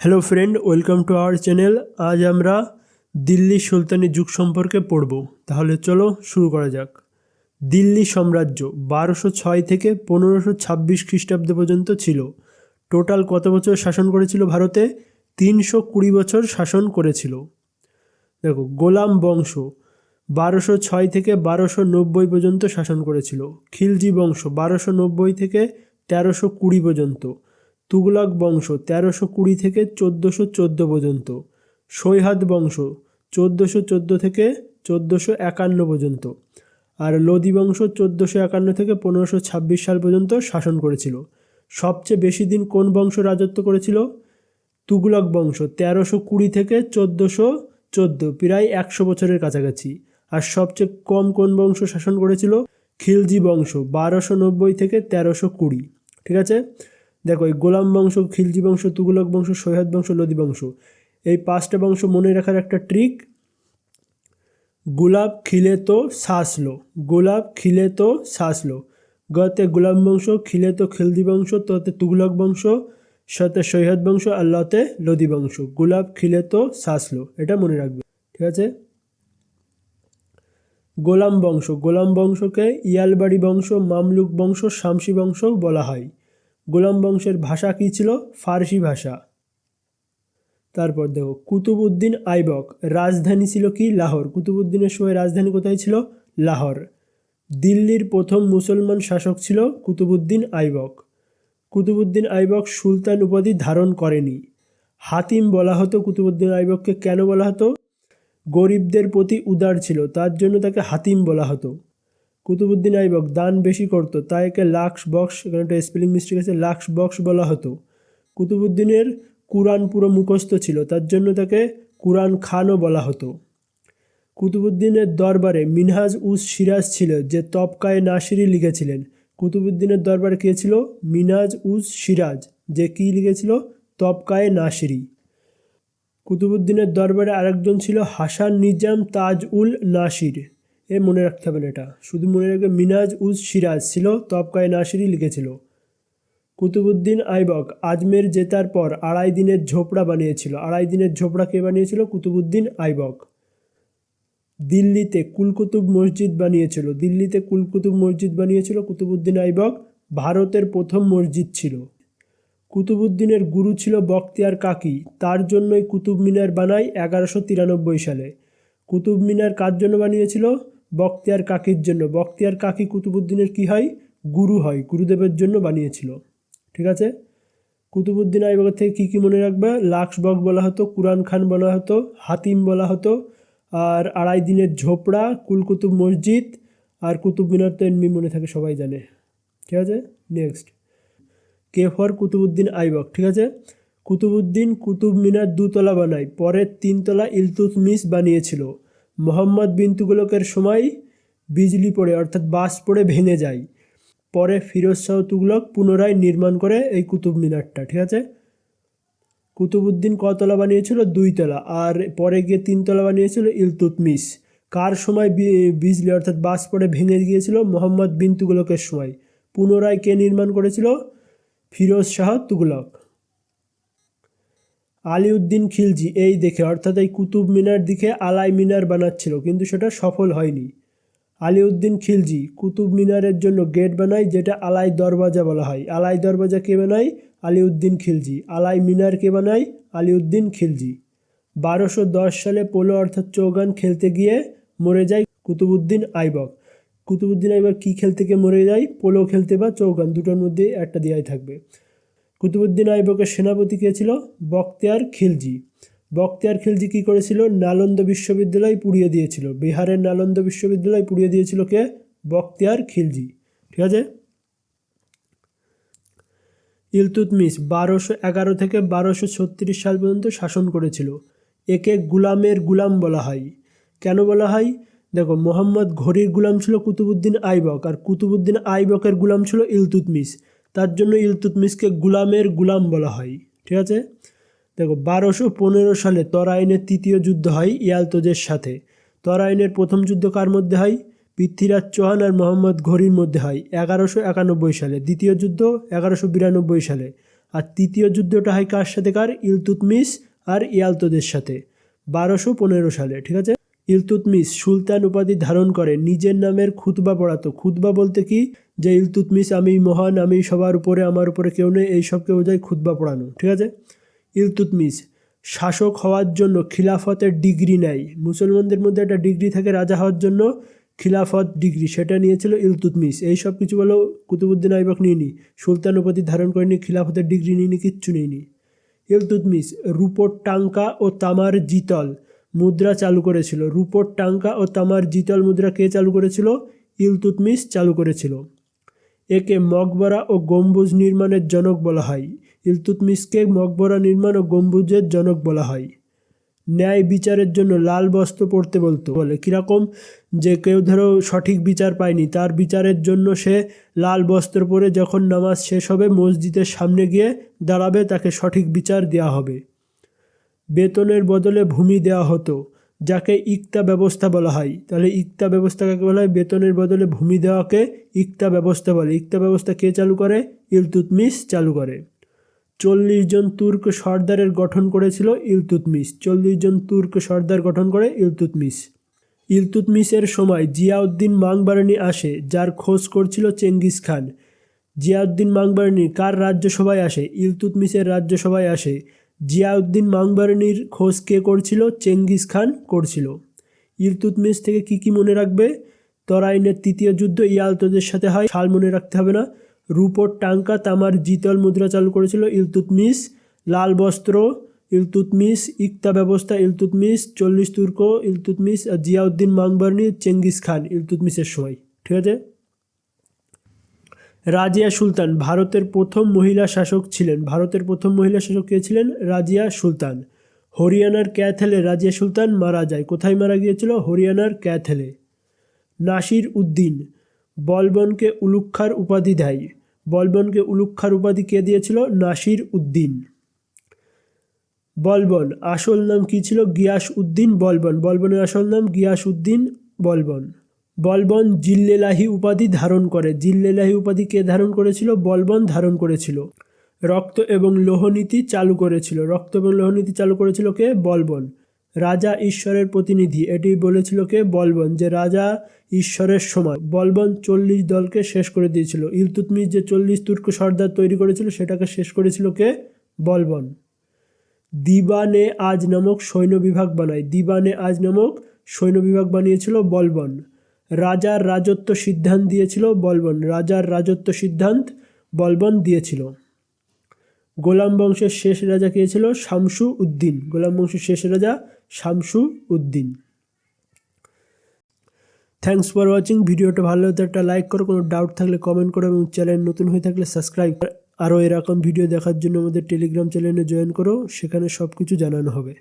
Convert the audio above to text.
Hello friend welcome to our channel আজ আমরা দিল্লি সুলতানি যুগ সম্পর্কে পড়ব। তাহলে চলো শুরু করা যাক। দিল্লি সাম্রাজ্য বারোশো ছয় থেকে পনেরোশো ছাব্বিশ খ্রিস্টাব্দ পর্যন্ত ছিল। টোটাল কত বছর শাসন করেছিল ভারতে? তিনশো কুড়ি বছর শাসন করেছিল। দেখো, গোলাম বংশ বারোশো ছয় থেকে বারোশো নব্বই পর্যন্ত শাসন করেছিল। খিলজি বংশ বারোশো নব্বই থেকে তেরোশো কুড়ি পর্যন্ত। তুগলক বংশ তেরোশো কুড়ি থেকে চোদ্দোশো চোদ্দ পর্যন্ত সৈহাদ বংশ চোদ্দোশো চোদ্দ থেকে চোদ্দোশো একান্ন পর্যন্ত আর লোদি বংশ চোদ্দোশো একান্ন থেকে পনেরোশো ছাব্বিশ সাল পর্যন্ত শাসন করেছিল। সবচেয়ে বেশি দিন কোন বংশ রাজত্ব করেছিল? তুগলক বংশ তেরোশো কুড়ি থেকে চোদ্দোশো চোদ্দ, প্রায় একশো বছরের কাছাকাছি। আর সবচেয়ে কম কোন বংশ শাসন করেছিল? খিলজি বংশ, বারোশো নব্বই থেকে তেরোশো কুড়ি, ঠিক আছে? দেখো, এই গোলাম বংশ, খিলজি বংশ, তুগলক বংশ, সৈয়দ বংশ, লোদি বংশ, এই পাঁচটা বংশ মনে রাখার একটা ট্রিক গোলাপ খিলে তো শ্বাসলো গোলাপ খিলে তো শ্বাসলো গতে গোলাম বংশ, খিলে তো খিলদি বংশ, তোতে তুগলক বংশ, সতে সৈয়দ বংশ আর লতে লোদি বংশ, গোলাপ খিলে তো শ্বাসলো এটা মনে রাখবে, ঠিক আছে? গোলাম বংশ, গোলাম বংশকে ইয়ালবাড়ি বংশ, মামলুক বংশ, শামসি বংশও বলা হয়। গোলাম বংশের ভাষা কী ছিল? ফার্সি ভাষা। তারপর দেখো, কুতুবউদ্দিন আইবক, রাজধানী ছিল কি? লাহোর। কুতুবউদ্দিনের সময় রাজধানী কোথায় ছিল? লাহোর। দিল্লির প্রথম মুসলমান শাসক ছিল কুতুবউদ্দিন আইবক। কুতুবউদ্দিন আইবক সুলতান উপাধি ধারণ করেনি। হাতিম বলা হতো কুতুবউদ্দিন আইবককে। কেন বলা হতো? গরিবদের প্রতি উদার ছিল, তার জন্য তাকে হাতিম বলা হতো। কুতুবুদ্দিন আইবক দান বেশি করতো, তাই একে লাক্স বক্স, এখানে একটা স্পেলিং মিস্টেক আছে, লাক্স বক্স বলা হতো। কুতুবুদ্দিনের কুরআন পুরো মুখস্থ ছিল, তার জন্য তাকে কুরআন খানও বলা হতো। কুতুবুদ্দিনের দরবারে মিনহাজ উস সিরাজ ছিল, যে তবকায়ে নাসিরি লিখেছিলেন। কুতুবুদ্দিনের দরবারে কে ছিল? মিনহাজ উস সিরাজ, যে কী লিখেছিল? তবকায়ে নাসিরি। কুতুবুদ্দিনের দরবারে আরেকজন ছিল হাসান নিজাম তাজ উল নাসির। এ মনে রাখতে হবে না এটা। শুধু মনে রাখবে মিনাজ উজ সিরাজ ছিল তবকায় নাসিরি লিখেছিল। কুতুবুদ্দিন আইবক, আজমের জেতার পর আড়াই দিনের ঝোপড়া বানিয়েছিল। আড়াই দিনের ঝোপড়া কে বানিয়েছিল? কুতুবুদ্দিন আইবক। দিল্লিতে কুলকুতুব মসজিদ বানিয়েছিল। দিল্লিতে কুলকুতুব মসজিদ বানিয়েছিল কুতুবুদ্দিন আইবক। ভারতের প্রথম মসজিদ ছিল। কুতুবুদ্দিনের গুরু ছিল বখতিয়ার কাকি। তার জন্যই কুতুব মিনার বানায় এগারোশো তিরানব্বই সালে। কুতুব মিনার কার জন্য বানিয়েছিল? বখতিয়ার কাকির জন্য। বখতিয়ার কাকি কুতুবুদ্দিনের কি হয়? গুরু হয়, গুরুদেবের জন্য বানিয়েছিল। ঠিক আছে? কুতুবুদ্দিন আইবকের থেকে কী কী মনে রাখবে? লাক্স বক বলা হতো, কুরআন খান বলা হতো, হাতিম বলা হতো, আর আড়াই দিনের ঝোপড়া, কুলকুতুব মসজিদ, আর কুতুব মিনার তো এমনি মনে থাকে, সবাই জানে। ঠিক আছে? Next K for Qutubuddin Aibak ঠিক আছে? কুতুবুদ্দিন কুতুব মিনার দুতলা বানায়, পরের তিনতলা ইলতুতমিস বানিয়েছিল। মোহাম্মদ বিন তুগলকের সময় বিজলি পড়ে, অর্থাৎ বাস পড়ে ভেঙে যায়। পরে ফিরোজ শাহ তুগলক পুনরায় নির্মাণ করে এই কুতুব মিনারটা, ঠিক আছে? কুতুবুদ্দিন কতলা বানিয়েছিল? দুইতলা আর পরে গিয়ে তিনতলা বানিয়েছিল ইলতুতমিস কার সময় বিজলি, অর্থাৎ বাস পড়ে ভেঙে গিয়েছিল? মোহাম্মদ বিন তুগলকের সময়। পুনরায় কে নির্মাণ করেছিল? ফিরোজ শাহ তুগলক। আলিউদ্দিন খিলজি, এই দেখে, অর্থাৎ এই কুতুব মিনার দিকে আলাই মিনার বানাচ্ছিল, কিন্তু সেটা সফল হয়নি। আলিউদ্দিন খিলজি, কুতুব মিনারের জন্য গেট বানায়, যেটা আলাই দরওয়াজা বলা হয়। আলাই দরওয়াজা কে বানায়? আলিউদ্দিন খিলজি। আলাই মিনার কে বানায়? আলিউদ্দিন খিলজি। বারোশো সালে পোলো, অর্থাৎ চৌগান, খেলতে গিয়ে মরে যায় কুতুবুদ্দিন আইবক। কুতুবুদ্দিন আইবক কী খেলতে গিয়ে মরে যায়? পোলো খেলতে বা চৌগান, দুটোর মধ্যে একটা দেওয়াই থাকবে। কুতুবুদ্দিন আইবকের সেনাপতি কে ছিল? বখতিয়ার খিলজি। বখতিয়ার খিলজি কী করেছিল? নালন্দ বিশ্ববিদ্যালয় পুড়িয়ে দিয়েছিল। বিহারের নালন্দ বিশ্ববিদ্যালয় পুড়িয়ে দিয়েছিল কে? বখতিয়ার খিলজি। ঠিক আছে? ইলতুতমিস বারোশো এগারো থেকে বারোশো ছত্রিশ সাল পর্যন্ত শাসন করেছিল। একে গুলামের গুলাম বলা হয়। কেন বলা হয়? দেখো, মোহাম্মদ ঘড়ির গুলাম ছিল কুতুবুদ্দিন আইবক আর কুতুবুদ্দিন আইবকের গুলাম ছিল ইলতুতমিস তার জন্য ইলতুতমিসকে গুলামের গুলাম বলা হয়, ঠিক আছে? দেখো, বারোশো পনেরো সালে তরাইনের তৃতীয় যুদ্ধ হয় ইয়ালতোজের সাথে। তরাইনের প্রথম যুদ্ধ কার মধ্যে হয়? পৃথ্বীরাজ চৌহান আর মোহাম্মদ ঘড়ির মধ্যে হয়, এগারোশো একানব্বই সালে। দ্বিতীয় যুদ্ধ, এগারোশো বিরানব্বই সালে। আর তৃতীয় যুদ্ধটা হয় কার সাথে কার? ইলতুতমিস আর ইয়ালতোদের সাথে। বারোশো পনেরো সালে, ঠিক আছে? ইলতুতমিস সুলতান উপাধি ধারণ করে, নিজের নামের খুতবা পড়াতো। খুতবা বলতে কি? যে ইলতুতমিস আমি মহান, আমি সবার উপরে, আমার উপরে কেউ নেই এইসবকে বোঝায় খুতবা পড়ানো, ঠিক আছে? ইলতুতমিস শাসক হওয়ার জন্য খিলাফতের ডিগ্রি নেয়। মুসলমানদের মধ্যে একটা ডিগ্রি থাকে রাজা হওয়ার জন্য, খিলাফত ডিগ্রি, সেটা নিয়েছিল ইলতুতমিস এই সব কিছু বলো কুতুবুদ্দিন আইবাক আইবক নিয়নি সুলতান উপাধি ধারণ করেনি, খিলাফতের ডিগ্রি নিয়নি কিচ্ছু নিয়নি ইলতুতমিস রূপোর টাঙ্কা ও তামার জিতল মুদ্রা চালু করেছিল। রূপোর টাঙ্কা ও তামার জিতল মুদ্রা কে চালু করেছিল? ইলতুতমিস চালু করেছিল। একে মকবরা ও গম্বুজ নির্মাণের জনক বলা হয়। ইলতুতমিসকে মকবরা নির্মাণ ও গম্বুজের জনক বলা হয়। ন্যায় বিচারের জন্য লাল বস্ত্র পরতে বলতো। বলে, কীরকম যে কেউ ধরো সঠিক বিচার পায়নি, তার বিচারের জন্য সে লাল বস্ত্র পরে যখন নামাজ শেষ হবে, মসজিদের সামনে গিয়ে দাঁড়াবে, তাকে সঠিক বিচার দেওয়া হবে। বেতনের বদলে ভূমি দেওয়া হতো। যাকে ইকতা ব্যবস্থা বলা হয়। তাহলে ইকতা ব্যবস্থা কাকে বলা হয়? বেতনের বদলে ভূমি দেওয়াকে ইকতা ব্যবস্থা বলে। ইকতা ব্যবস্থা কে চালু করে? ইলতুতমিস চালু করে। চল্লিশ জন তুর্ক সর্দারের গঠন করেছিল ইলতুতমিস চল্লিশ জন তুর্ক সর্দার গঠন করে ইলতুতমিস ইলতুতমিসের সময় জিয়াউদ্দিন মাংবারানি আসে, যার খোঁজ করছিল চেঙ্গিস খান। জিয়াউদ্দিন মাংবারানি কার রাজ্যসভায় আসে? ইলতুতমিসের রাজ্যসভায় আসে। জিয়াউদ্দিন মাংবারানির খোঁজ কে করছিল? চেঙ্গিস খান করছিল। ইলতুতমিস থেকে কি কি মনে রাখবে? তরাইনের তৃতীয় যুদ্ধ ইয়ালতোদের সাথে হয়, সাল মনে রাখতে হবে না। রূপোর টাঙ্কা তামার জিতল মুদ্রা চালু করেছিল ইলতুতমিস লাল বস্ত্র ইলতুতমিস ইকতা ব্যবস্থা ইলতুতমিস চল্লিশ তুর্ক ইলতুতমিস আর জিয়াউদ্দিন মাংবারনি, চেঙ্গিস খান ইলতুতমিসের সময়। ঠিক আছে? রাজিয়া সুলতান ভারতের প্রথম মহিলা শাসক ছিলেন। ভারতের প্রথম মহিলা শাসক কে ছিলেন? রাজিয়া সুলতান। হরিয়ানার ক্যাথেলে রাজিয়া সুলতান মারা যায়। কোথায় মারা গিয়েছিল? হরিয়ানার ক্যাথেলে। নাসির উদ্দিন। বলবনকে উলুক্ষার উপাধি দেয়। বলবনকে উলুক্ষার উপাধি কে দিয়েছিল? নাসির উদ্দিন। বলবন, আসল নাম কি ছিল? গিয়াস উদ্দিন বলবন। বলবনের আসল নাম গিয়াস উদ্দিন বলবন। বলবন জিল্লেলাহি উপাধি ধারণ করে। জিল্লেলাহি উপাধি কে ধারণ করেছিল? বলবন ধারণ করেছিল। রক্ত এবং লোহনীতি চালু করেছিল। রক্ত এবং লোহনীতি চালু করেছিল কে? বলবন। রাজা ঈশ্বরের প্রতিনিধি। এটি বলেছিল কে? বলবন, যে রাজা ঈশ্বরের সময় বলবন চল্লিশ দলকে শেষ করে দিয়েছিল। ইলতুতমিস যে চল্লিশ তুর্ক সর্দার তৈরি করেছিল, সেটাকে শেষ করেছিল কে? বলবন। দিবানে আজ নামক সৈন্য বিভাগ বানায়। দিবানে আজ নামক সৈন্য বিভাগ বানিয়েছিল বলবন। রাজার রাজত্ব সিদ্ধান্ত দিয়েছিল বলবন। রাজার রাজত্ব সিদ্ধান্ত বলবন দিয়েছিল। গোলাম বংশের শেষ রাজা কে ছিল? শামসু উদ্দিন। গোলাম বংশের শেষ রাজা Shamsuddin. Thanks for watching ভিডিওটা ভালো হতে একটা লাইক করো। কোনো ডাউট থাকলে কমেন্ট করো এবং চ্যানেল নতুন হয়ে থাকলে সাবস্ক্রাইব আরও এরকম ভিডিও দেখার জন্য আমাদের টেলিগ্রাম চ্যানেলে জয়েন করো। সেখানে সব কিছু জানানো হবে।